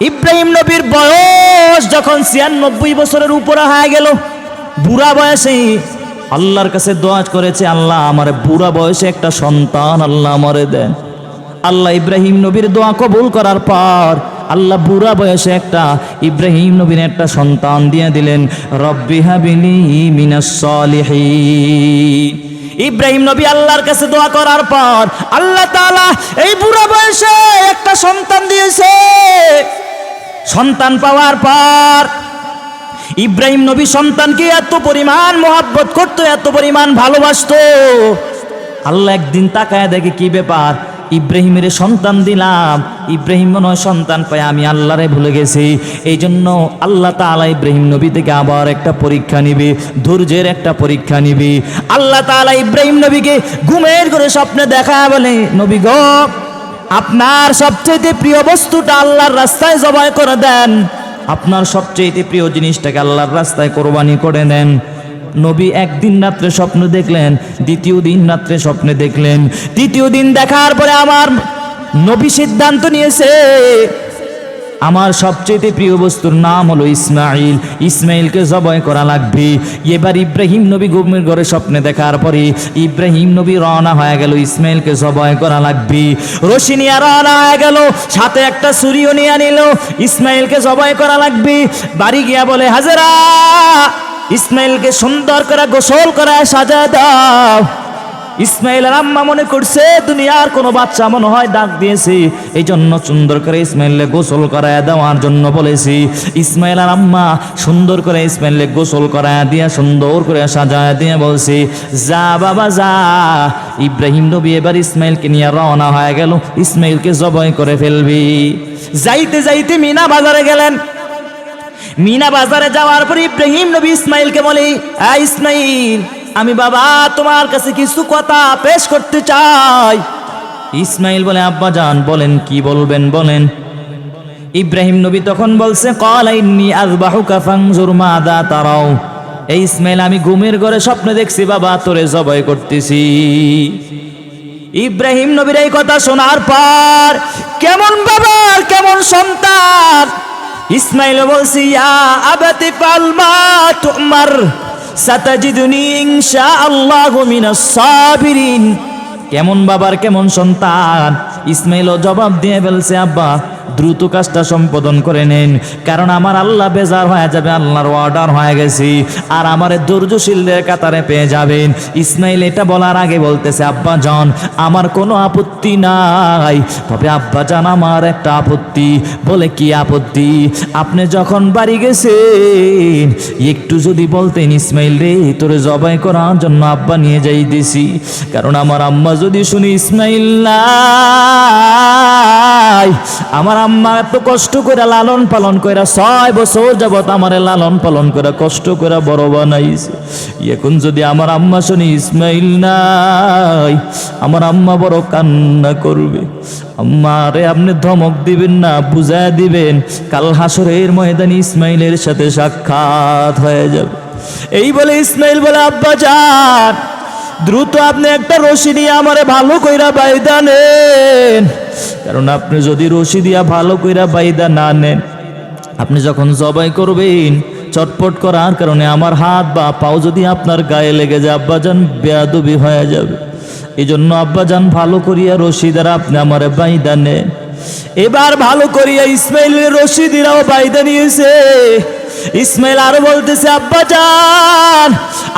ইব্রাহিম নবীর বয়স যখন ছিয়ানব্বই বছরের উপরে হয়ে গেল, বুড়া বয়সে আল্লাহর কাছে দোয়া করেছে, আল্লাহ, আমার বুড়া বয়সে একটা সন্তান আল্লাহ আমারে দেন। আল্লাহ ইব্রাহিম নবীর দোয়া কবুল করার পর আল্লাহ বুড়া বয়সে একটা, ইব্রাহিম নবীর একটা সন্তান দিয়ে দিলেন, রব্বি হাবিলি মিনাস সলিহিন। ইব্রাহিম নবী আল্লাহর কাছে দোয়া করার পর আল্লাহ তাআলা এই বুড়া বয়সে একটা সন্তান দিয়েছে। সন্তান পাওয়ার পর ইব্রাহিম নবী সন্তানকে এত পরিমাণ মোহাব্বত করতো, এত পরিমাণ ভালোবাসতো। আল্লাহ একদিন তাকায় দেখে কি ব্যাপার? ইব্রাহিমের সন্তান দিলাম। ইব্রাহিম নয় সন্তান পায়, আমি আল্লাহরে ভুলে গেছি। এই জন্য আল্লাহ তাআলা ইব্রাহিম নবী থেকে আবার একটা পরীক্ষা নিবে, ধৈর্যের একটা পরীক্ষা নিবে। আল্লাহ তাআলা ইব্রাহিম নবীকে ঘুমের করে স্বপ্নে দেখা বলে, নবী গো আপনার সবচেয়ে প্রিয় বস্তুটা আল্লাহর রাস্তায় জবাই করে দেন। আপনার সবচেয়ে প্রিয় জিনিসটাকে আল্লাহর রাস্তায় কোরবানি করে দেন। নবী একদিন রাত্রে স্বপ্ন দেখলেন, দ্বিতীয় দিন রাত্রে স্বপ্নে দেখলেন। তৃতীয় দিন দেখার পরে আমার নবী সিদ্ধান্ত নিয়েছে আমার সবচেয়ে প্রিয় বস্তুর নাম হলো ইসমাইল ইসমাইলকে জবাই করা লাগবে। এবার ইব্রাহিম নবী গুমের ঘরে স্বপ্নে দেখার পরে ইব্রাহিম নবী রওনা হয়ে গেল ইসমাইলকে জবাই করা লাগবে। রশি নিয়ে রওনা হয়ে গেল, সাথে একটা ছুরিও নিয়ে নিল ইসমাইলকে জবাই করা লাগবে। বাড়ি গিয়া বলে, হাজারা ইসমাইলকে সুন্দর করে গোসল করায় সাজা দাও। ইসমাইল আর আম্মা মনে করছে, দুনিয়ার কোনো বাচ্চা মনে হয় ডাক দিয়েছে। এই জন্য সুন্দর করে ইসমাইলে গোসল করায় দেওয়ার জন্য বলেছি, ইসমাইল আর আম্মা, সুন্দর করে ইসমাইলে গোসল করায় দিয়া, সুন্দর করে সাজায় দিয়ে বলছি, যা বাবা, যা। ইব্রাহিম নবী এবার ইসমাইলকে নিয়ে রওনা হয়ে গেল। ইসমাইলকে জবাই করে ফেলবি। যাইতে যাইতে মিনা বাজারে গেলেন। মিনা বাজারে যাওয়ার পর ইব্রাহিম নবী ইসমাইলকে বলি, আ ইসমাইল আমি বাবা, তোমার কাছে কিছু কথা পেশ করতে চাই। ইসমাইল বলে, আব্বা যান বলেন, কি বলবেন, বলেন। ইব্রাহিম নবী তখন বলছে কলাইনি আজবাহুকা ফাংজুর মাদা তারাও এই ইসমাইল, আমি ঘুমের ঘরে স্বপ্নে দেখছি, বাবা, তোরে জবাই করতেছি। ইব্রাহিম নবীর এই কথা শোনার পর, কেমন বাবার কেমন সন্তান? ইসমাইল বলছি, ইয়া আবাতি পালমা তোমার। সাতাজিদুনি ইনশা আল্লাহ সাবিরিন। কেমন বাবার কেমন সন্তান? ইসমাইলও জবাব দিয়ে ফেলছে আব্বা। দ্রুত কাজটা সম্পাদন করে নেন। কারণ আমার আল্লাহ বেজার হয়ে যাবে, আল্লাহর অর্ডার হয়ে গেছি। আর আমার ধৈর্যশীলদের কাতারে পেয়ে যাবেন। ইসমাইল এটা বলার আগে বলতেছে, আব্বা জন, আমার কোনো আপত্তি নাই। তবে আব্বা জান, আমার একটা আপত্তি। বলে, কি আপত্তি? আপনি যখন বাড়ি গেছেন, একটু যদি বলতেন ইসমাইল রে, তোরে জবাই করার জন্য আব্বা নিয়ে যাই দিছি কারণ আমার আম্মা যদি শুনি ইসমাইল নাই আমার আম্মা এত কষ্ট করে লালন পালন করে ছয় বছর যাবত আমারে লালন পালন করে কষ্ট করে বড় বানাইছে। এখন যদি আমার আম্মা শুনি ইসমাইল নাই, আমার আম্মা বড় কান্না করবে। আম্মারে আপনি ধমক দিবেন না, বুঝায় দিবেন, কাল হাসরের ময়দানে ইসমাইলের সাথে সাক্ষাৎ হয়ে যাবে। এই বলে ইসমাইল বলে, আব্বা যান, দ্রুত আপনি একটা রশি নিয়ে আমারে ভালো কইরা বাইদা নেন কারণ আপনি যদি রশি দিয়া ভালো কইরা বাইদা না নেন, আপনি যখন জবাই করবেন, চটপট করার কারণে আমার হাত বা পাও যদি আপনার গায়ে লেগে যায়, আব্বাজান বেয়াদবি হয়ে যাবে। এই জন্য আব্বাজান ভালো করিয়া রশি দ্বারা আপনি আমারে বাইদা নেন। এবার ভালো করিয়া ইসমাইলের রশি দিরাও বাইদা নিয়েছে। ইসমাইল আরও বলতেছে, আব্বা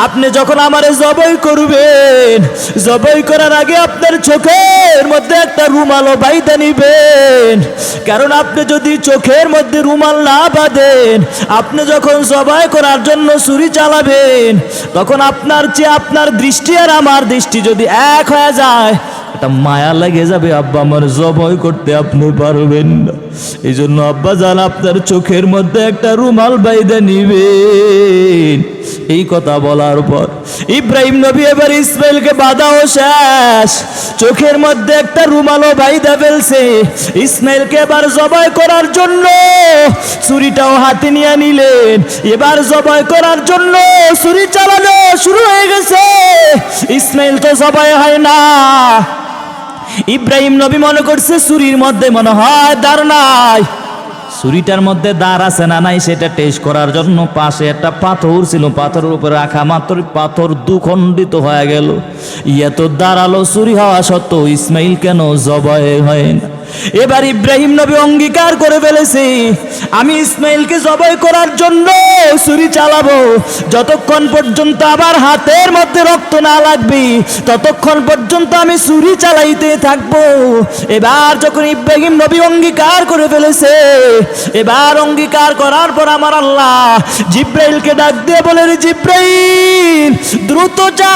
আপনি যখন আমারে জবাই করবেন, জবাই করার আগে আপনার চোখের মধ্যে একটা রুমালও বাইদা নিবেন। কারণ আপনি যদি চোখের মধ্যে রুমাল না বাঁধেন, আপনি যখন জবাই করার জন্য ছুরি চালাবেন, তখন আপনার চেয়ে আপনার দৃষ্টি আর আমার দৃষ্টি যদি এক হয়ে যায় একটা মায়া লেগে যাবে, আব্বা আমার জবাই করতে আপনি পারবেন না। এই জন্য আব্বা জান আপনার চোখের মধ্যে একটা রুমাল বাইদে নিবেন। এই কথা বলার পর ইব্রাহিম নবী এবার ইসমাইলকে বাধাও শেষ। চোখের মধ্যে একটা রুমালও বাইদা ফেলছে। ইসমাইলকে এবার জবাই করার জন্য ছুরিটাও হাতে নিয়ে নিলেন। এবার জবাই করার জন্য ছুরি চালানো শুরু হয়ে গেছে। ইসমাইল তো জবাই হয় না। ইব্রাহিম নবী মনে করছে চুরির মধ্যে মনে হয় দাঁড় নাই। ছুরিটার মধ্যে দাঁড় আছে না নাই সেটা টেস্ট করার জন্য পাশে একটা পাথর ছিল, পাথরের উপরে রাখা মাত্র পাথর দুখণ্ডিত হয়ে গেল। ইয়ে তো দাঁড়াল চুরি হওয়া সত্ত্বেও ইসমাইল কেন জবাই হয় না? এবার ইব্রাহিম নবী অঙ্গীকার করে ফেলেছে। আমি ইসমাইলকে জবাই করার জন্য ছুরি চালাবো। যতক্ষণ পর্যন্ত আবার হাতের মধ্যে রক্ত না লাগবে, ততক্ষণ পর্যন্ত আমি ছুরি চালাইতে থাকব। এবার যখন ইব্রাহিম নবী অঙ্গীকার করে ফেলেছে, এবার অঙ্গীকার করার পর আমার আল্লাহ জিব্রাইলকে ডাক দিয়ে বলে জিব্রাইল, দ্রুত যা।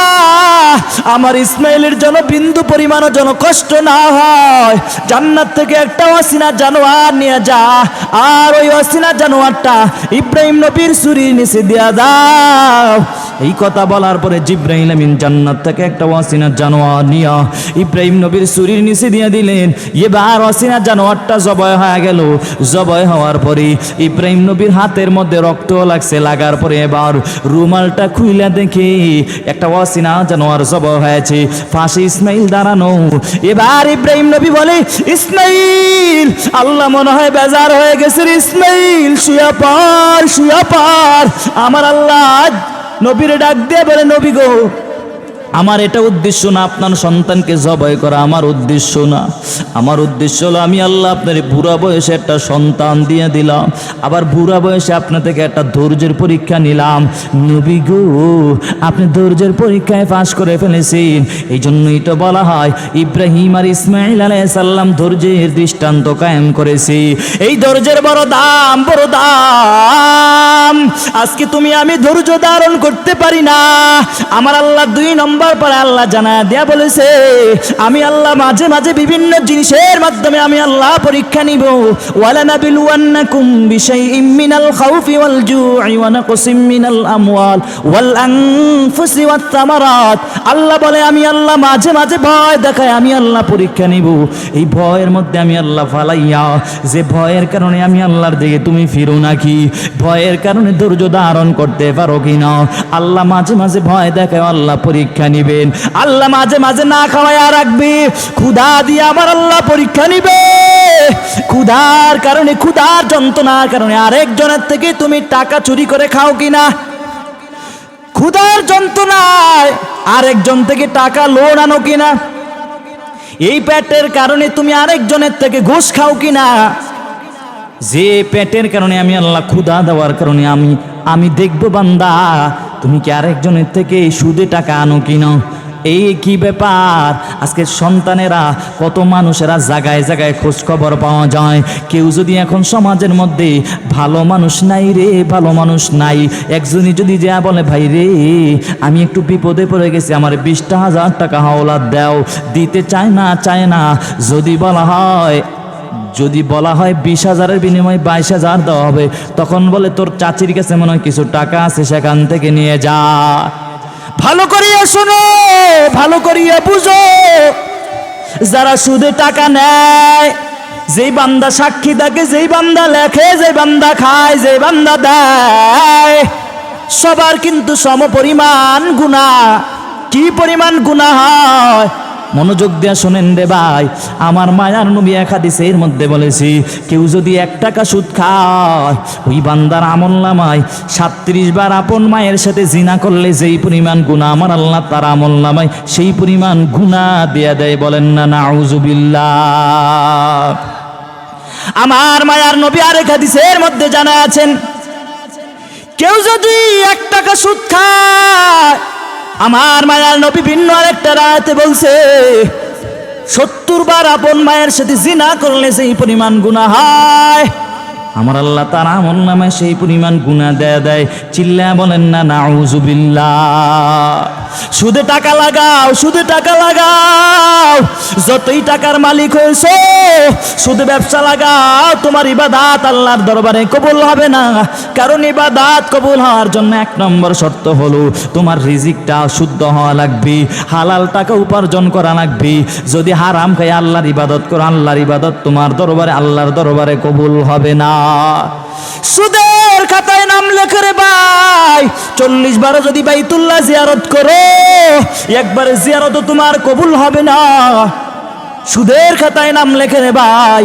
আমার ইসমাইলের জন্য বিন্দু পরিমাণও যেন কষ্ট না হয়, জান্নাত থেকে একটা অসিনা জানোয়ার নিয়ে যা। আর ওই অসিনা জানোয়ারটা ইব্রাহিম নবীর সুরি নিচে দিয়া দাও। এই কথা বলার পরে জিব্রাহিম আমিন জান্নাত থেকে একটা অসিনা জানোয়ার নিয়া ইব্রাহিম নবীর সুরির নিচে দিয়ে দিলেন। এবার অসিনা জানোয়ারটা জবয় হয়ে গেল। জবয় হওয়ার পরে ইব্রাহিম নবীর হাতের মধ্যে রক্ত লাগছে। লাগার পরে এবার রুমালটা খুইলা দেখে একটা অসিনা জানোয়ার জবয় হয়েছে। ফাঁসি ইসমাইল দাঁড়ানো। এবার ইব্রাহিম নবী বলে, ইসমাইল, আল্লাহ মনে হয় বেজার হয়ে গেছে ইসমাইল। শুয়া পার শুয়া পার আমার আল্লাহ নবীরে ডাক দিয়ে বলে নবী গো আমার এটা উদ্দেশ্য না, আপনার সন্তানকে জবাই করা আমার উদ্দেশ্য না। আমার উদ্দেশ্য হলো, আমি আল্লাহ আপনার বুড়া বয়সে একটা সন্তান দিয়ে দিলাম। আবার বুড়া বয়সে আপনার থেকে একটা ধৈর্যের পরীক্ষা নিলাম। নবী গো, আপনি ধৈর্যের পরীক্ষায় পাশ করে ফেলেছেন। এই জন্যই তো বলা হয়, ইব্রাহিম আর ইসমাইল আলাইসাল্লাম ধৈর্যের দৃষ্টান্ত কায়েম করেছি। এই ধৈর্যের বড় দাম বড় দাম। আজকে তুমি আমি ধৈর্য ধারণ করতে পারি না। আমার আল্লাহ দুই নম্বর পরে আল্লাহ জানা দেয়া বলেছে, আমি আল্লাহ মাঝে মাঝে বিভিন্ন জিনিসের মাধ্যমে আমি আল্লাহ পরীক্ষা নিব। ওয়ালা নাবিলুয়ান্নাকুম বিশাইইম মিনাল খাউফি ওয়াল জু'i ওয়া নাকসিম মিনাল আমওয়াল ওয়াল আনফুসি ওয়াত তামারাত আল্লাহ বলে, আমি আল্লাহ মাঝে মাঝে ভয় দেখায়, আমি আল্লাহ পরীক্ষা নিব। এই ভয়ের মধ্যে আমি আল্লাহ ফালাইয়া, যে ভয়ের কারণে আমি আল্লাহর দিকে তুমি ফিরো নাকি? ভয়ের কারণে ধৈর্য ধারণ করতে পারো কিনা? আল্লাহ মাঝে মাঝে ভয় দেখায়, আল্লাহ পরীক্ষা নিবেন। আল্লাহ মাঝে মাঝে না খাওয়াইয়া রাখবে। ক্ষুধা দিয়ে আমার আল্লাহ পরীক্ষা নিবে। ক্ষুধার কারণে, ক্ষুধার যন্ত্রণার কারণে আরেকজনের থেকে তুমি টাকা চুরি করে খাও কিনা? ক্ষুধার যন্ত্রণায় আরেকজন থেকে টাকা লোন আনো কিনা? এই পেটের কারণে তুমি আরেকজনের থেকে ঘুষ খাও কিনা? যে পেটের কারণে আমি আল্লাহ ক্ষুধা দেওয়ার কারণে আমি আমি দেখব বান্দা তুমি কি আরেকজনের থেকে সুদে টাকা আনো কিনা? এই কি ব্যাপার? আজকে সন্তানেরা কত মানুষেরা জায়গায় জায়গায় খোঁজ খবর পাওয়া যায়। কেউ যদি এখন সমাজের মধ্যে ভালো মানুষ নাই রে, ভালো মানুষ নাই। একজনই যদি যা বলে, ভাই রে, আমি একটু বিপদে পড়ে গেছি, আমার বিশটা হাজার টাকা হাওলাত দাও। দিতে চায় না চায় না। যদি বলা হয় যদি বলা হয় বিশ হাজারের বিনিময়ে বাইশ হাজার দেওয়া হবে, তখন বলে তোর চাচির কাছে মনে হয় কিছু টাকা আছে, সেখান থেকে নিয়ে যা। ভালো করিয়া শোনো, ভালো করিয়া বুঝো, যারা সুদে টাকা নেয়, যেই বান্দা সাক্ষী থাকে, যেই বান্দা লেখে, যেই বান্দা খায়, যেই বান্দা দেয়, সবার কিন্তু সম পরিমাণ গুণা কি পরিমাণ গুণা হয়? মনোযোগ দিয়া শোনেন রে ভাই। আমার মায়ার নবী এক হাদিসের মধ্যে বলেছি, কেউ যদি এক টাকা সুদ খায়, ওই বান্দার আমল নামায় সাত্রিশ বার আপন মায়ের সাথে জিনা করলে যেই পরিমাণ গুণা আমার আল্লাহ তার আমল নামায়, সেই পরিমাণ গুণা দেয়া দেয় বলেন না না আমার মায়ার নবী আরেক হাদিসের মধ্যে জানা আছেন, কেউ যদি এক টাকা সুদ খায় আমার মায়ার নবী ভিন্ন আরেকটা রাতে বলছে, সত্তর বার আপন মায়ের সাথে জিনা করলে সেই পরিমাণ গুণা হয়। আমার আল্লাহ তার আমল নামে সেই পরিমাণ গুণা দেয় দেয়। চিল্লা বলেন না না, নাউজুবিল্লাহ। সুদে টাকা লাগাও সুদে টাকা লাগাও। যতই টাকার মালিক হয়েছে সুদে ব্যবসা লাগাও, তোমার ইবাদাত আল্লাহর দরবারে কবুল হবে না। কারণ ইবাদাত কবুল হওয়ার জন্য এক নম্বর শর্ত হলো তোমার রিজিকটা শুদ্ধ হওয়া লাগবে, হালাল টাকা উপার্জন করা লাগবে। যদি হারাম খাই আল্লাহর ইবাদত করো, আল্লাহর ইবাদত তোমার দরবারে, আল্লাহর দরবারে কবুল হবে না। সুদের নাম লেখে রে ভাই। চল্লিশ বারো যদি বাইতুল্লাহ জিয়ারত করো, একবারে জিয়ারত তোমার কবুল হবে না। সুদের খাতায় নাম লেখে রে ভাই।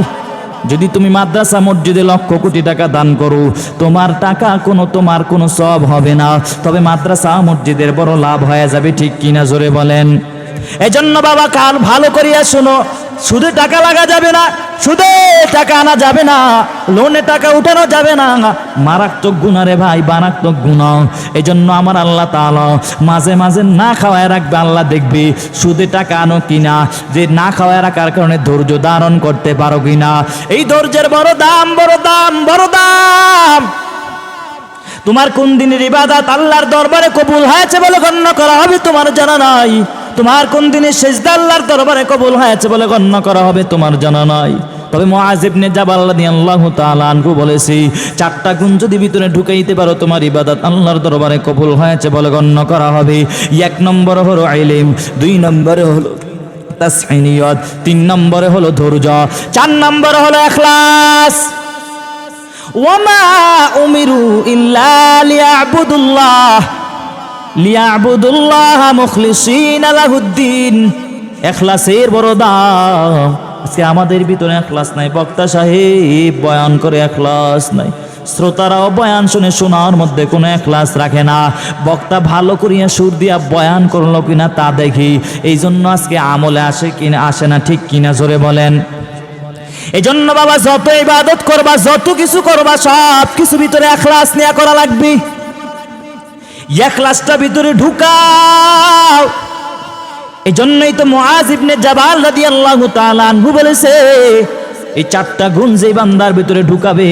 যদি তুমি মাদ্রাসা মসজিদে লক্ষ কোটি টাকা দান করো, তোমার টাকা কোনো তোমার কোনো সব হবে না। তবে মাদ্রাসা মসজিদের বড় লাভ হয়ে যাবে, ঠিক কিনা জোরে বলেন? এজন্য বাবা কাল ভালো করিয়া শুনো শুধু টাকা লাগা যাবে না, সুদে টাকা আনা যাবে না, লোনে টাকা উঠানো যাবে না। মারাত্মক গুণা রে ভাই, মারাত্মক গুণা এই জন্য আমার আল্লাহ তাআলা মাঝে মাঝে না খাওয়ায় রাখবে, আল্লাহ দেখবে সুদে টাকা আনো কিনা, যে না খাওয়ায় রাখার কারণে ধৈর্য ধারণ করতে পারো কিনা। এই ধৈর্যের বড় দাম বড় দাম বড় দাম। তোমার কোন দিনের ইবাদত আল্লাহর দরবারে কবুল হয়েছে বলে গণ্য করা হবে, তোমার জানা নাই। তোমার কোন দিনে সেজদা আল্লাহর দরবারে কবুল হয়েছে বলে গণ্য করা হবে তোমার জানা নাই। তবে মুআজিবনে জাবাল তাআলা আনহু বলেছি, চারটা গুণ যদি ভিতরে ঢুকাইতে পারো, তোমার ইবাদত আল্লাহর দরবারে কবুল হয়েছে বলে গণ্য করা হবে। এক নম্বর হলো ইলম, দুই নম্বরে হলো তাসহিনিয়ত, তিন নম্বরে হলো ধৈর্য, চার নম্বরে হলো ইখলাস ওয়ামা উমিরু ইল্লা লিয়াবুদুল্লাহ। লিয়াবুদুল্লাহ মুখলিসিন লাহুদ্দিন। এখলাসের বড় দাম। আজকে আমাদের ভিতরে এখলাস নাই। বক্তা সাহেব বয়ান করে এখলাস নাই। শ্রোতারাও বয়ান শুনে শোনার মধ্যে কোনো এখলাস রাখে না। বক্তা ভালো করিয়া সুর দিয়া বয়ান করল কিনা তা দেখি। এই জন্য আজকে আমলে আসে কিনা আসে না, ঠিক কিনা জোরে বলেন। এই জন্য বাবা, যত ইবাদত করবা, যত কিছু করবা সব কিছু ভিতরে এখলাস নিয়ে করা লাগবে। এখলাসটা ভিতরে ঢুকাও। এই জন্যই তো মুআজ ইবনে জাবাল রাদিয়াল্লাহু তাআলা আনহু বলেছে, এই চারটা গুণ যে বান্দার ভিতরে ঢুকাবে,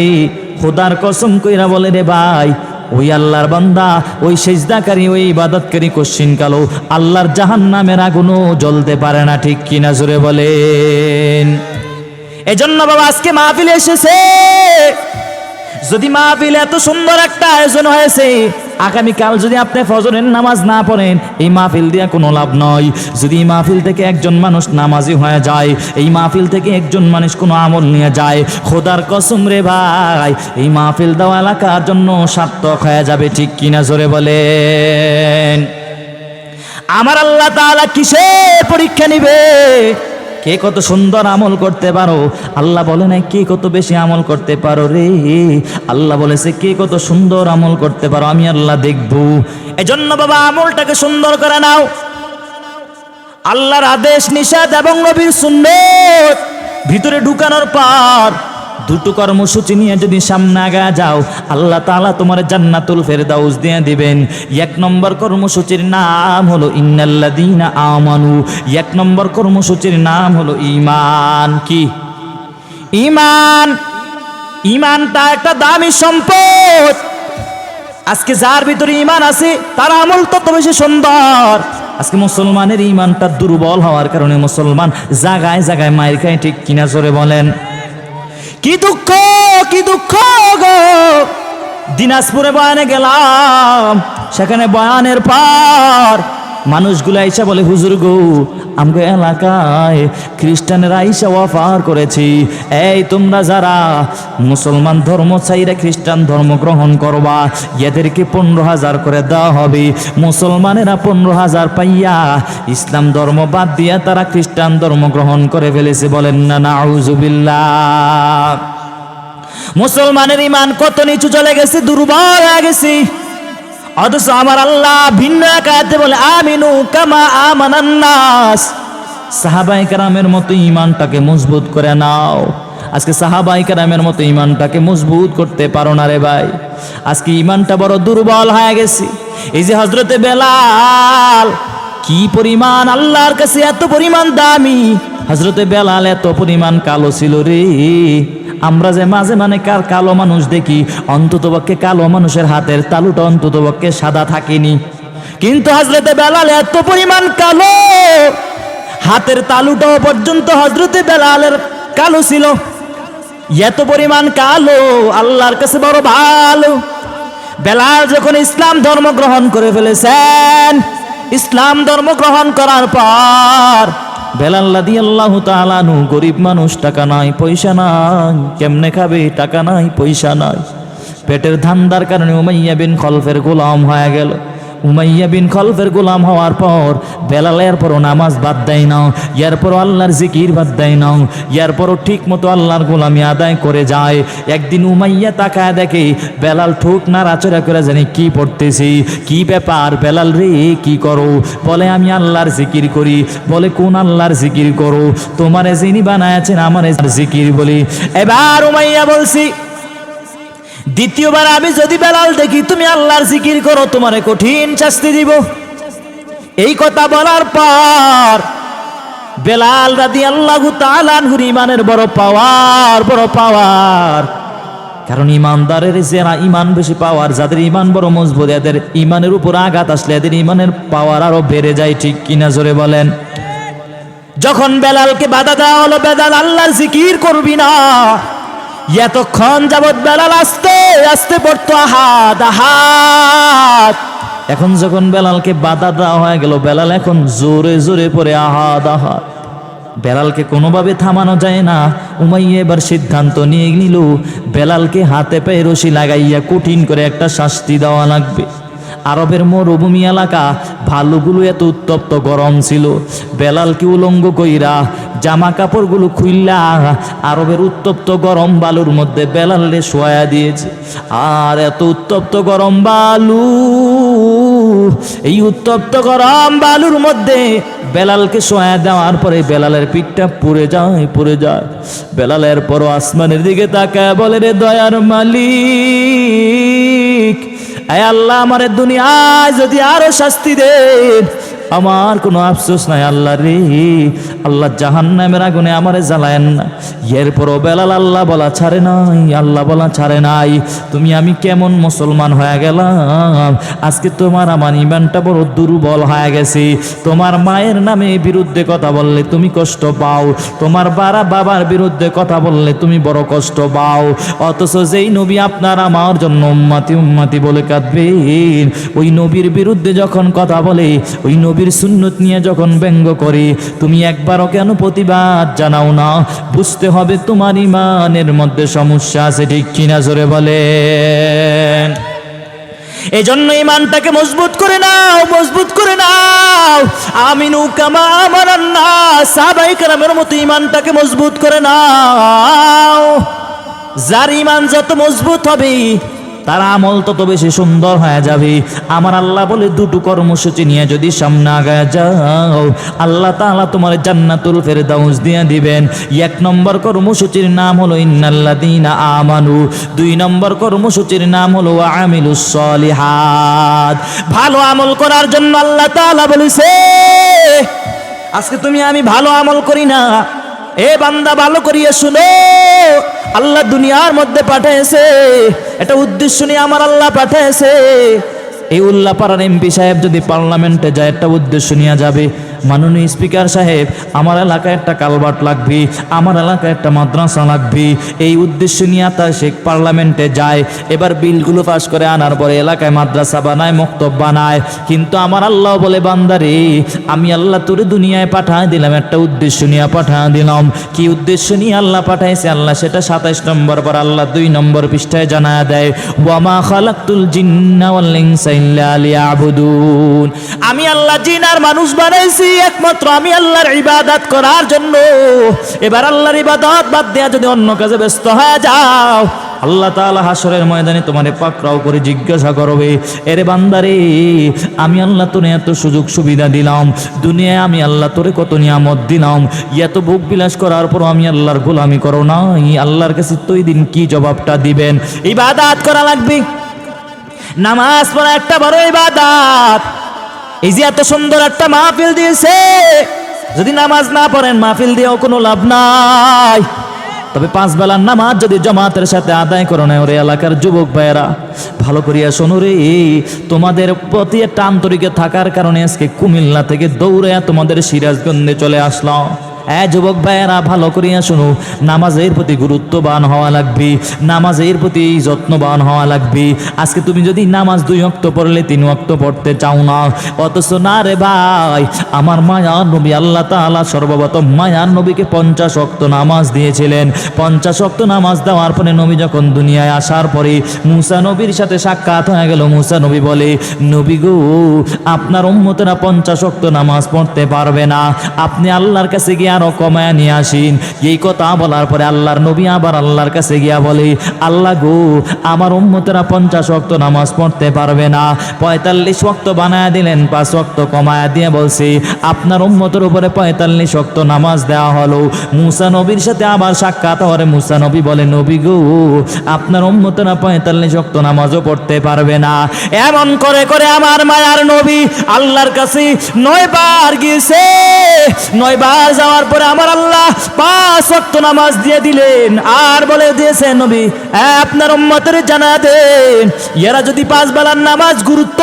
খোদার কসম কইরা বলে রে ভাই, ওই আল্লাহর বান্দা, ওই সেজদাকারী, ওই ইবাদতকারী কোশ্চিন কালো, আল্লাহর জাহান্নামের আগুনও জ্বলতে পারে না, ঠিক কিনা জোরে বলেন? এজন্য বাবা আজকে মাহফিলে এসেছে। যদি মাহফিল এত সুন্দর একটা আয়োজন হয়েছে আগামীকাল যদি আপনি ফজরের নামাজ না পড়েন, এই মাহফিল দিয়ে কোনো লাভ নয়। যদি এই মাহফিল থেকে একজন মানুষ নামাজি হয়ে যায়, এই মাহফিল থেকে একজন মানুষ কোনো আমল নিয়ে যায়, খোদার কসম রে ভাই, এই মাহফিল দেওয়া এলাকার জন্য সার্থক হয়ে যাবে, ঠিক কিনা জোরে বলেন? আমার আল্লাহ তাআলা কিসে পরীক্ষা নিবে? কে কত সুন্দর আমল করতে পারো? আল্লাহ বলে না কে কত বেশি আমল করতে পারো রে? আল্লাহ বলেছে, কে কত সুন্দর আমল করতে পারো, আমি আল্লাহ দেখব। এজন্য বাবা, আমলটাকে সুন্দর করে নাও। আল্লাহর আদেশ, নিষেধ এবং নবীর সুন্নত ভিতরে ঢুকানোর পর দুটো কর্মসূচি নিয়ে যদি সামনে আগা যাও, আল্লাহ তাআলা তোমার জান্নাতুল ফেরদাউস দিয়ে দিবেন। এক নম্বর কর্মসূচির নাম হলো ইন্নাল্লাযীনা আমানু। এক নম্বর কর্মসূচির নাম হলো ইমান কি? ঈমান। ঈমানটা একটা দামি সম্পদ। আজকে যার ভিতরে ঈমান আছে, তার আমল তত বেশি সুন্দর। আজকে মুসলমানের ইমানটা দুর্বল হওয়ার কারণে মুসলমান জাগায় জাগায় মায়ের খায়, ঠিক কিনা জোরে বলেন? কি দুঃখ কি দুঃখ গো? দিনাজপুরে বয়ানে গেলাম সেখানে বয়ানের পর। মানুষগুলো আইসা বলে, হুজুর গো, আমগো এলাকায় খ্রিস্টানেরা আইসা অফার করেছি। এই তোমরা যারা মুসলমান ধর্ম চাইরা খ্রিস্টান ধর্ম গ্রহণ করবা, এদেরকে পনেরো হাজার করে দেওয়া হবে। মুসলমানেরা পনেরো হাজার পাইয়া ইসলাম ধর্ম বাদ দিয়া তারা খ্রিস্টান ধর্ম গ্রহণ করে ফেলেছে বলেন না না মুসলমানের ইমান কত নিচু চলে গেছে, দুর্বল হয়ে গেছে। অথচ আমার আল্লাহ ভিন্ন একাতে বলে, আমিনু কামা আমানান্নাস সাহাবাই কারামের মতো ইমানটাকে মজবুত করে নাও। আজকে সাহাবাই কারামের মতো ইমানটাকে মজবুত করতে পারো না রে ভাই। আজকে ইমানটা বড় দুর্বল হয়ে গেছে। এই যে হজরতে বেলাল, কি পরিমাণ আল্লাহর কাছে এত পরিমাণ দামি। হজরতে বেলাল এত পরিমাণ কালো ছিল রে। আমরা যে মাঝে মানে কার কালো মানুষ দেখি, অন্ততপক্ষে কালো মানুষের হাতের তালুটা অন্ততপক্ষে সাদা থাকেনি। কিন্তু হজরতে বেলাল এত পরিমাণ কালো, হাতের তালুটাও পর্যন্ত হজরতে বেলালের কালো ছিল। এত পরিমাণ কালো, আল্লাহর কাছে বড় ভালো। বেলাল যখন ইসলাম ধর্ম গ্রহণ করে ফেলেছেন, ইসলাম ধর্ম গ্রহণ করার পর বেলাল্লাদি আল্লাহ তালানু গরিব মানুষ, টাকা নাই, পয়সা নাই। কেমনে খাবে? টাকা নাই, পয়সা নাই। পেটের ধান্দার কারণে উমাইয়া বিন খলফের গোলাম হয়ে গেল। উমাইয়া বিন খলফের গোলাম হওয়ার পর বেলাল এরপরও নামাজ বাদ দেয় না এরপরও আল্লাহর জিকির বাদ দেয় না এরপরও ঠিক মতো আল্লাহর গোলামি আদায় করে যায়। একদিন উমাইয়া তাকায় দেখে বেলাল ঠোক নাড়াচড়া করে জানি, কি পড়তেছি? কি ব্যাপার বেলাল রে, কি করো? বলে, আমি আল্লাহর জিকির করি। বলে, কোন আল্লাহর জিকির করো? তোমারে যিনি বানায়াছেন আমার জিকির বলি। এবার উমাইয়া বলছি দ্বিতীয়বার আমি যদি বেলাল দেখি, তুমি আল্লাহর জিকির করো, তোমারে কঠিন শাস্তি দিব। এই কথা বলার পর বেলাল রাদি আল্লাহ তালানহুর ইমানের বড় পাওয়ার বড় পাওয়ার। কারণ ইমানদারের যারা ইমান বেশি পাওয়ার, যাদের ইমান বড় মজবুত, এদের ইমানের উপর আঘাত আসলে এদের ইমানের পাওয়ার আরও বেড়ে যায়, ঠিক কিনা জোরে বলেন? যখন বেলালকে বাধা দেওয়া হলো, বেলাল আল্লাহর জিকির করবি না এতক্ষণ যাবৎ বেলাল আস্তে আস্তে পড়তো আহাত আহাত এখন যখন বেলালকে বাধা দেওয়া হয়ে গেল, বেলাল এখন জোরে জোরে পড়ে আহাত আহাত বেলালকে কোনোভাবে থামানো যায় না। উমাইয়া এবার সিদ্ধান্ত নিয়ে নিল, বেলালকে হাতে পায়ে রশি লাগাইয়া কঠিন করে একটা শাস্তি দেওয়া লাগবে। আরবের মরুভূমি এলাকা ভালুগুলো এত উত্তপ্ত গরম ছিল। বেলালকে উলঙ্গ কইরা জামা কাপড়গুলো খুইল্লা, আরবের উত্তপ্ত গরম বালুর মধ্যে বেলালে শোয়া দিয়েছে। আর এত উত্তপ্ত গরম বালু, এই উত্তপ্ত গরম বালুর মধ্যে বেলালকে শোয়া দেওয়ার পরে বেলালের পিঠটা পুড়ে যায় পুড়ে যায়। বেলালের পর আসমানের দিকে তাকায়, বলে, রে দয়ার মালিক আল্লাহ, আমার দুনিয়ায় যদি আরও শাস্তি দেন আমার কোনো আফসোস নাই, আল্লাহ রে। আল্লাহ জাহান নামের আগুনে আমারে জ্বালায়েন না। এরপরও বেলাল আল্লাহ বলা ছাড়ে নাই, আল্লাহ বলা ছাড়ে নাই। তুমি আমি কেমন মুসলমান হয়ে গেলাম? আজকে তোমার আমার ইমানটা বড় দুর্বল হয়ে গেছে। তোমার মায়ের নামে বিরুদ্ধে কথা বললে তুমি কষ্ট পাও। তোমার বারা বাবার বিরুদ্ধে কথা বললে তুমি বড় কষ্ট পাও। অথচ যেই নবী আপনার আমার জন্য উম্মাতি উম্মাতি বলে কাঁদবেন, ওই নবীর বিরুদ্ধে যখন কথা বলে, ওই নবীর সুন্নত নিয়ে যখন ব্যঙ্গ করে, তুমি একবারও কেন প্রতিবাদ জানাও না। বুঝতে হবে তোমার ইমানের মধ্যে সমস্যা আছে, ঠিক কিনা জোরে বলেন। এই জন্য ইমানটাকে মজবুত করে নাও, মজবুত করে নাও। আমিনু কামা আমার মতো ইমানটাকে মজবুত করে নাও। যার ইমান যত মজবুত হবে তার আমল তত বেশি সুন্দর হয়ে যাবে। আমার আল্লাহ বলে দুটো কর্মসূচি নিয়ে যদি সামনে আগায় যাও, আল্লাহ তাআলা তোমার জান্নাতুল ফেরদাউস দিয়ে দিবেন। এক নম্বর কর্মসূচির নাম হলো ইন্নাল্লাযীনা আমানু, দুই নম্বর কর্মসূচির নাম হলো আমিলুস সলিহাত। ভালো আমল করার জন্য আল্লাহ তাআলা বলেছে, আজকে তুমি আমি ভালো আমল করি না। এ বান্দা ভালো করিয়া শুনো। আল্লাহ দুনিয়ার মধ্যে পাঠিয়েছে। এটা উদ্দেশ্য নিয়ে আমার আল্লাহ পাঠিয়েছে। এই উল্লাপাড়ার এমপি সাহেব যদি পার্লামেন্টে যায়, একটা উদ্দেশ্য নিয়ে যাবে। মাননীয় স্পিকার সাহেব, আমার এলাকায় একটা কালবাট লাগবে, আমার এলাকায় একটা মাদ্রাসা লাগবে। এই উদ্দেশ্য নিয়ে তার সে পার্লামেন্টে যায়, এবার বিলগুলো পাস করে আনার পরে এলাকায় মাদ্রাসা বানায়, মক্তব বানায়। কিন্তু আমার আল্লাহ বলে, বান্দারে, আমি আল্লাহ তোরে দুনিয়ায় পাঠায় দিলাম, একটা উদ্দেশ্য নিয়ে পাঠায় দিলাম। কি উদ্দেশ্য নিয়ে আল্লাহ পাঠাইছে? আল্লাহ সেটা সাতাইশ নম্বর পর আল্লাহ দুই নম্বর পৃষ্ঠায় জানা দেয়, ওয়ামা খালাক্তুল জিন্না আমি আল্লাহ জিন আর মানুষ বানাইছি একমাত্র আমি আল্লাহর ইবাদত করার জন্য। এবার আল্লাহর ইবাদত বাদ দেয়া যদি অন্য কাজে ব্যস্ত হয়ে যাও, আল্লাহ তাআলা হাসরের ময়দানে তোমারে পাকড়াও করে জিজ্ঞাসা করবে, এরে বান্দারে, আমি আল্লাহ তোরে এত সুযোগ সুবিধা দিলাম, দুনিয়ায় আমি আল্লাহ তোরে কত নিয়ামত দিলাম, এত ভোগ বিলাস করার পর আমি আল্লাহর গোলামি করো নাই, আল্লাহর কাছে তো ওই দিন কি জবাবটা দিবেন? ইবাদত করা লাগবে। নামাজ পড়া একটা বড় ইবাদত। এই যে এত সুন্দর একটা মাহফিল দিয়েছে, যদি নামাজ না পড়েন, মাহফিল দিয়েও কোনো লাভ নাই। তবে পাঁচ বেলার নামাজ যদি জমাতের সাথে আদায় করো না ওরে এলাকার যুবক ভাইয়েরা, ভালো করিয়া শোনো রে। তোমাদের প্রতি একটা আন্তরিকে থাকার কারণে আজকে কুমিল্লা থেকে দৌড়ে তোমাদের সিরাজগঞ্জে চলে আসলাম। এ যুবক ভাইয়েরা, ভালো করিয়া শুনো। নামাজের প্রতি গুরুত্ববান হওয়া লাগবে। নামাজের প্রতি যত্নবান হওয়া লাগবে। আজকে তুমি যদি নামাজ দুই অক্ত পড়লে, তিন অক্ত পড়তে চাও না। অথচ না রে ভাই, আমার মায়ার নবী আল্লাহ তাআলা সর্বপ্রথম মায়ার নবীকে পঞ্চাশ অক্ত নামাজ দিয়েছিলেন। পঞ্চাশ অক্ত নামাজ দেওয়ার পরে নবী যখন দুনিয়ায় আসার পরে মুসা নবীর সাথে সাক্ষাৎ হয়ে গেল। মুসা নবী বলে, নবী গো, আপনার উম্মতেরা পঞ্চাশ অক্ত নামাজ পড়তে পারবে না। আপনি আল্লাহর কাছে গিয়ে আরও কমায়া নিয়ে আসিন। এই কথা বলার পরে আল্লাহর নবী আবার আল্লাহর কাছে গিয়া বলে, আল্লাহ গো, আমার উম্মতেরা পঞ্চাশ অক্ত নামাজ পড়তে পারবে না। পঁয়তাল্লিশ অক্ত বানায় দিলেন, পাঁচ অক্ত কমায়া দিয়ে বলছি, আপনার উম্মতের উপরে পঁয়তাল্লিশ অক্ত নামাজ দেওয়া হলো। মুসা নবীর সাথে আবার সাক্ষাৎ হরে মুসা নবী বলে নবী গো, আপনার উম্মতেরা পঁয়তাল্লিশ অক্ত নামাজও পড়তে পারবে না। এমন করে করে আমার মায়ার নবী আল্লাহর কাছে নয় বার গিয়েছে। নয় বার যাওয়ার পরে আমার আল্লাহ পাঁচ অক্ত নামাজ দিয়ে দিলেন। আর বলে দিয়েছে নবী "এ, আপনার উম্মতের জানা দেন এরা যদি পাঁচ বেলার নামাজ গুরুত্ব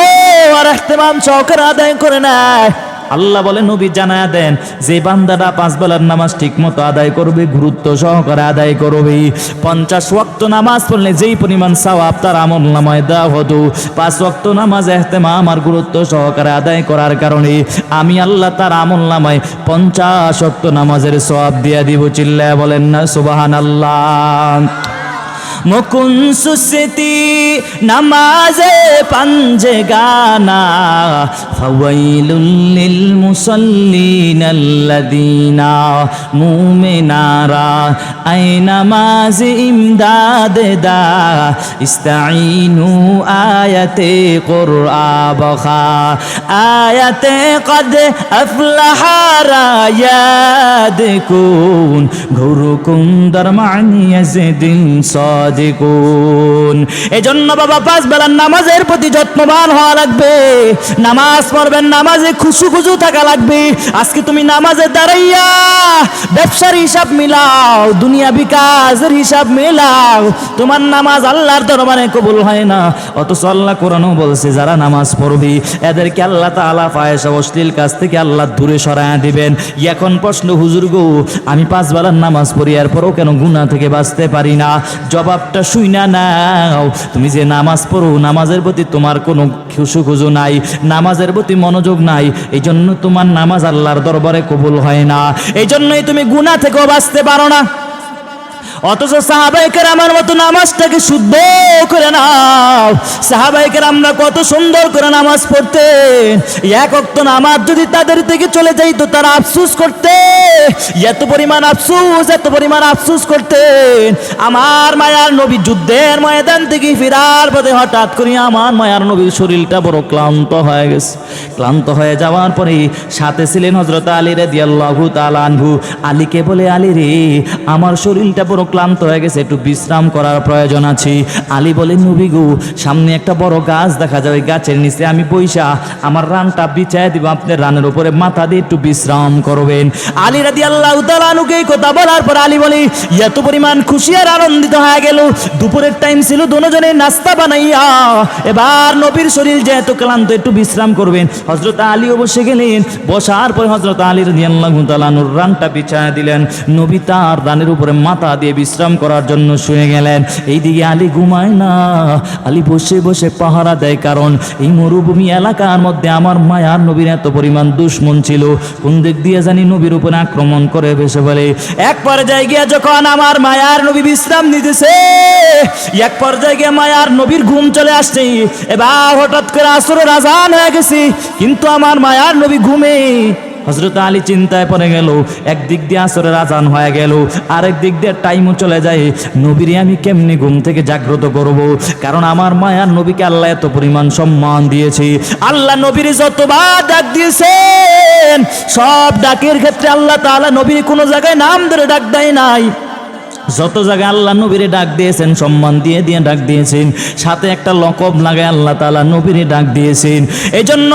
আর এহতেমাম সহকারে আদায় করে নেয় আল্লাহ বলে, নবী জানায়া দেন, যে বান্দাটা পাঁচ বেলার নামাজ ঠিক মতো আদায় করবে, গুরুত্ব সহকারে আদায় করবে। পঞ্চাশ ওয়াক্ত নামাজ পড়লে যেই পরিমাণ সওয়াব তার আমল নামায় দেওয়া হতো। পাঁচ ওয়াক্ত নামাজ এহতেমা আমার গুরুত্ব সহকারে আদায় করার কারণে আমি আল্লাহ তার আমল নামায় পঞ্চাশ ওয়াক্ত নামাজের সওয়াব দিয়ে দিব। চিল্লায় বলেন না সুবাহান আল্লাহ মুকুন সুসতি নামাজে পাঞ্জে গানা, ফাওয়াইলুল লিল মুসাল্লিন আল্লাযিনা মুমিনারা আই নামাজ ইমদাদ দা ইস্তাইনু আয়াতে কুরআ বখা, আয়াতে কদ আফলাহা রায়াদ কুন ঘুরুকুম দরমানি ইয়াজিদিন সাদিকুন। এজন্য বাবা পাঁচ বেলার নামাজের প্রতি যত্নবান হওয়া লাগবে। নামাজ পড়বেন, নামাজে খুশু খুশু থাকা লাগবে। আজকে তুমি নামাজে দাঁড়াইয়া ব্যবসার হিসাব মিলাও দুনিয়া বিকাশের হিসাব মিলাও। তোমার নামাজ আল্লাহর দরবারে কবুল হয় না। অথচ আল্লাহ কোরআনও বলছে, যারা নামাজ পড়বি, এদেরকে আল্লাহ তাআলা ফায়েসা অশ্লীল কাছ থেকে আল্লাহ দূরে সরায়া দিবেন। এখন প্রশ্ন, হুজুর গো, আমি পাঁচ বেলার নামাজ পড়ি, এরপরও কেন গুনাহ থেকে বাঁচতে পারি না? জবাবটা শুই না নাও। তুমি যে নামাজ পড়ো, নামাজের প্রতি তোমার কোনো খুশু খুজু নাই, নামাজের প্রতি মনোযোগ নাই এই জন্য তোমার নামাজ আল্লাহর দরবারে কবুল হয় না। এই জন্যই তুমি গুণা থেকেও বাঁচতে পারো না। অথচ সাহাবাইকের আমার মতো নামাজটাকে শুদ্ধ করে নাও। সাহাবাইকের আমরা কত সুন্দর করে নামাজ পড়তেন এক অক্ত নামাজ যদি তাদের থেকে চলে যাই তো তারা আফসুস করতে। এত পরিমাণ আফসুস, এত পরিমাণ আফসুস করতেন আমার মায়ার নবী যুদ্ধের ময়দান থেকে ফিরার পথে হঠাৎ করে আমার মায়ার নবীর শরীরটা বড় ক্লান্ত হয়ে গেছে। ক্লান্ত হয়ে যাওয়ার পরে সাথে ছিলেন হজরত আলী রে দিয়াল্লাহু তাআলা আনহু। আলীকে বলে, আলী রে, আমার শরীরটা বড় ক্লান্ত হয়ে গেছে, একটু বিশ্রাম করার প্রয়োজন আছে। আলী বলে, নবী সামনে একটা বড় গাছ দেখা যায়, ওই গাছের নিচে আমি বইসা, আমার রানটা বিছায় দিব আপনার রানের উপরে মাথা দিয়ে একটু বিশ্রাম করবেন। আলী রাদি আল্লাহ তালানুকে কথা বলার পর আলী বলি, এত পরিমাণ খুশি আর আনন্দিত হয়ে গেল। দুপুরের টাইম ছিল, দুজনে নাস্তা বানাইয়া, এবার নবীর শরীর যেহেতু ক্লান্ত, একটু বিশ্রাম করবেন। হজরত আলীও বসে গেলেন, বসার পর হজরত আলী রাদি আল্লাহ তালানুর রানটা বিছায় দিলেন। নবী তার রানের উপরে মাথা দিয়ে বিশ্রাম করার জন্য শুয়ে গেলেন। এইদিকে আলী ঘুমায় না। আলী বসে বসে পাহারা দেয় কারণ এই মরুভূমি এলাকার মধ্যে আমার মায়ার নবীর এত পরিমাণ দুশ্মন ছিল। কোন দিক দিয়ে জানি নবীর উপরে আক্রমণ করে ভেসে বলে এক পর্যায়ে গিয়া যখন আমার মায়ার নবী বিশ্রাম নিতেছে এক পর্যায়ে গিয়ে মায়ার নবীর ঘুম চলে আসছে। এবার হঠাৎ করে আসরের আজান হয়ে গেছে, কিন্তু আমার মায়ার নবী ঘুমে হজরত আলী চিন্তায় পড়ে গেল। একদিক দিয়ে আসরের আজান হয়ে গেল, আরেক দিক দিয়ে টাইমও চলে যায়। নবীরে আমি কেমনি ঘুম থেকে জাগ্রত করব? কারণ আমার মায়ার নবীকে আল্লাহ এত পরিমাণ সম্মান দিয়েছি। আল্লাহ নবীর যতবার ডাক দিয়েছেন, সব ডাকের ক্ষেত্রে আল্লাহ তাআলা নবীর কোনো জায়গায় নাম ধরে ডাক দেয় নাই। যত জায়গায় আল্লাহ নবীরে ডাক দিয়েছেন, সম্মান দিয়ে দিয়ে ডাক দিয়েছেন, সাথে একটা লকব লাগায় আল্লাহ তালা নবীরে ডাক দিয়েছেন। এই জন্য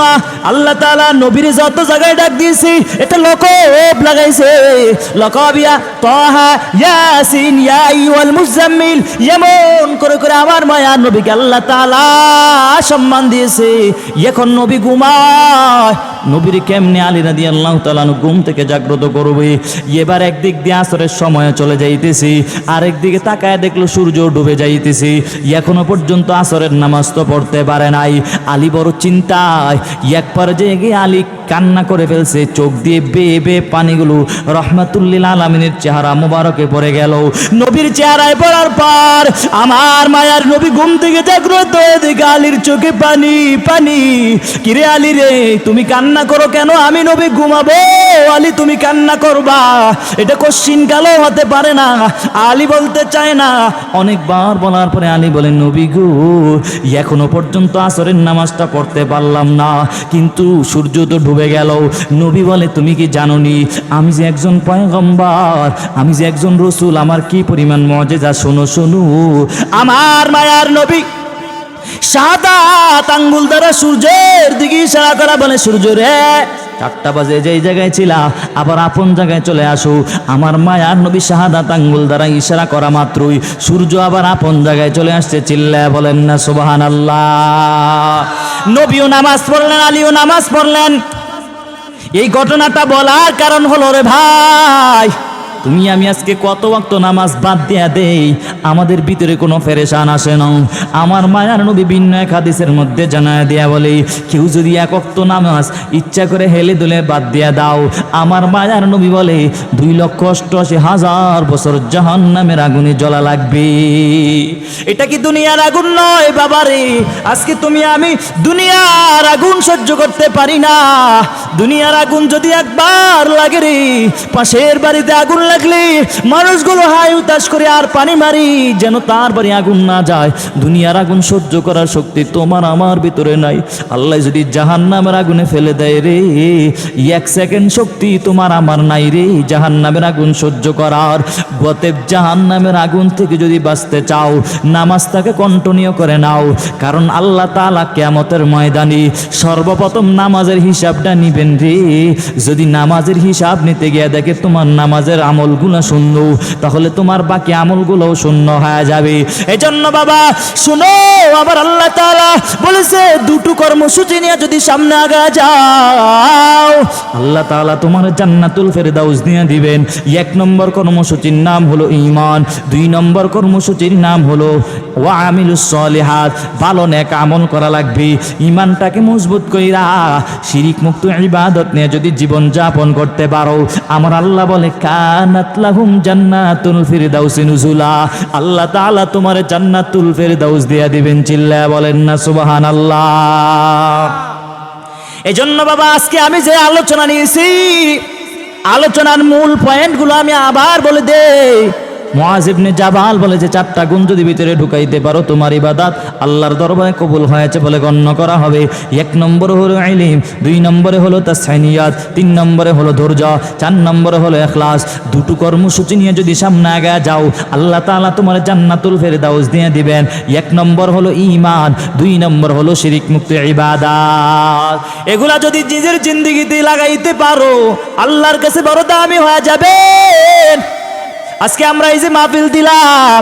আল্লাহ তালা নবীরে যত জায়গায় ডাক দিয়েছে এটা লকব লাগাইছে। লকব ইয়া তাহা, ইয়াসিন, ইয়া আইয়ুল মুজাম্মিল এমন করে করে আমার মায়া নবীকে আল্লাহ তাআলা সম্মান দিয়েছে। এখন নবী ঘুমায় নবীর কেমনে আলী রাদি আল্লাহ তালানু ঘুম থেকে জাগ্রত করবে? এবার একদিক দিয়ে আসরের সময় চলে যাইতেছি, আরেক দিকে তাকায় দেখল সূর্য ডুবে যাইতেছি। এখনও পর্যন্ত আসরের নামাজ তো পড়তে পারে নাই। আলী বড় চিন্তায়, একবার জেগে আলী কান্না করে ফেলছে, চোখ দিয়ে বেয়ে বেয়ে পানিগুলো রহমাতুল্লিল আলমিনের চেহারা মোবারকে পড়ে গেল। নবীর চেহারায় পড়ার পর আমার মায়ার নবী ঘুম থেকে জাগ্রত দেখে আলীর চোখে পানি পানি। কিরে আলী রে, তুমি কান্না করো কেন? আমি নবী ঘুমাবো। আলী, তুমি কান্না করবা। এটা কোশ্চিন কালো হতে পারে না। আলী বলতে চায় না। অনেকবার বলার পরে আলী বলেন নবী গো এখনও পর্যন্ত আসরের নামাজটা পড়তে পারলাম না। কিন্তু সূর্য তো ডুবে গেল। নবী বলে, তুমি কি জানোনি? আমি যে একজন পয়গম্বর, আমি যে একজন রসুল, আমার কি পরিমাণ মজেজা শোনো শোনো। আমার মায়ার নবী সাদা আঙ্গুল দ্বারা সূর্যের দিকে ইশারা করা বলে, সূর্য রে, চারটা বাজে, যেই জায়গায় ছিলা, আবার আপন জায়গায় চলে আসো। আমার মায়ার নবী শাহাদাত আঙ্গুল দ্বারা ইশারা করা মাত্রই সূর্য আবার আপন জায়গায় চলে আসছে। চিল্লায় বলেন না সুবাহান আল্লাহ নবীও নামাজ পড়লেন, আলীও নামাজ পড়লেন। এই ঘটনাটা বলার কারণ হলো রে ভাই তুমি আমি আজকে কত ওয়াক্ত নামাজ বাদ দিয়া দেই? আমাদের ভিতরে কোনো ফেরেশান আসে না। আমার মায়ার নবী ভিন্ন এক হাদিসের মধ্যে জানায় দেয়া বলে, কেউ যদি এক ওয়াক্ত নামাজ ইচ্ছা করে হেলে দুলে বাদ দিয়া দাও। আমার মায়ার নবী বলে, দুই লক্ষ অষ্টআশি হাজার বছর জাহান নামের আগুনে জ্বলা লাগবে। এটা কি দুনিয়ার আগুন নয় বাবারে? আজকে তুমি আমি দুনিয়ার আগুন সহ্য করতে পারি না। দুনিয়ার আগুন যদি একবার লাগে রে, পাশের বাড়িতে আগুন লাগলে মানুষগুলো হাই উতাস করে আর পানি মারি, যেন তার বাড়ি আগুন না যায়। দুনিয়ার আগুন সহ্য করার শক্তি তোমার আমার ভিতরে নাই। আল্লাহ যদি জাহান নামের আগুনে ফেলে দেয় রে, এক সেকেন্ড শক্তি তোমার আমার নাই রে। জাহান নামের আগুন সহ্য করার গতেব জাহান নামের আগুন থেকে যদি বাঁচতে চাও, নামাজটাকে কন্টিনিউ করে নাও। কারণ আল্লাহ তাআলা কেয়ামতের ময়দানে সর্বপ্রথম নামাজের হিসাবটা নিবেন রে। যদি নামাজের হিসাব নিতে গিয়ে দেখে তোমার নামাজের আমলগুলো শূন্য তাহলে তোমার বাকি আমলগুলোও শূন্য হয়ে যাবে। এজন্য বাবা, শুনো, আবার আল্লাহ তাআলা বলেছে, দুটো কর্মসূচি নিয়ে যদি সামনে আগা যাও, আল্লাহ তাআলা তোমার জান্নাতুল ফেরদাউস দিয়ে দিবেন। এক নম্বর কর্মসূচির নাম হলো ঈমান, দুই নম্বর কর্মসূচির নাম হলো ওয়া আমিলুস সলিহাত, ভালো নেক আমল করা লাগবে। ঈমানটাকে মজবুত কইরা শিরিক মুক্ত ইবাদত নিয়ে যদি জীবন যাপন করতে পারো, আমার আল্লাহ বলে কানাত লাহুম জান্নাতুল ফিরদাউসি নুজুলা। আল্লাহ তাআলা তোমার জান্নাতুল ফিরদাউস দিয়া দিবেন চিল্লা বলেন না, সুবহানাল্লাহ। এজন্য বাবা, আজকে আমি যে আলোচনা নিয়েছি, আলোচনার মূল পয়েন্টগুলো আমি আবার বলে দেই। মহাজিবনে জাবাল বলে যে চারটা গুণ যদি ভিতরে ঢুকাইতে পারো, তোমার ইবাদাত আল্লাহর দরবারে কবুল হয়েছে বলে গণ্য করা হবে। এক নম্বরে হলো আইলিম দুই নম্বরে হলো তাসাইনিয়াত তিন নম্বরে হলো ধৈর্য, চার নম্বরে হলো এখলাস। দুটো কর্মসূচি নিয়ে যদি সামনে আগে যাও, আল্লাহ তাআলা তোমার জান্নাতুল ফেরদাউস দিয়ে দিবেন। এক নম্বর হলো ঈমান, দুই নম্বর হলো শিরিক মুক্ত ইবাদাত। এগুলা যদি নিজের জিন্দগিতে লাগাইতে পারো, আল্লাহর কাছে বড় দামি হয়ে যাবেন। আজকে আমরা এই যে মাহফিল দিলাম,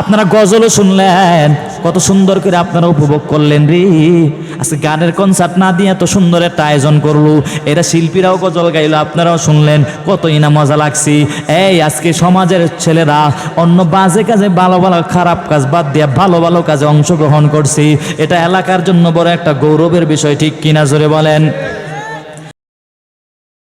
আপনারা গজলও শুনলেন, কত সুন্দর করে আপনারা উপভোগ করলেন রে। আজকে গানের কনসার্ট না দিয়ে এত সুন্দর একটা আয়োজন করল, এরা শিল্পীরাও গজল গাইলো, আপনারাও শুনলেন, কতই না মজা লাগছে। এই আজকে সমাজের ছেলেরা অন্য বাজে কাজে ভালো ভালো খারাপ কাজ বাদ দিয়ে ভালো ভালো কাজে অংশগ্রহণ করছি। এটা এলাকার জন্য বড় একটা গৌরবের বিষয়, ঠিক কিনা জোরে বলেন?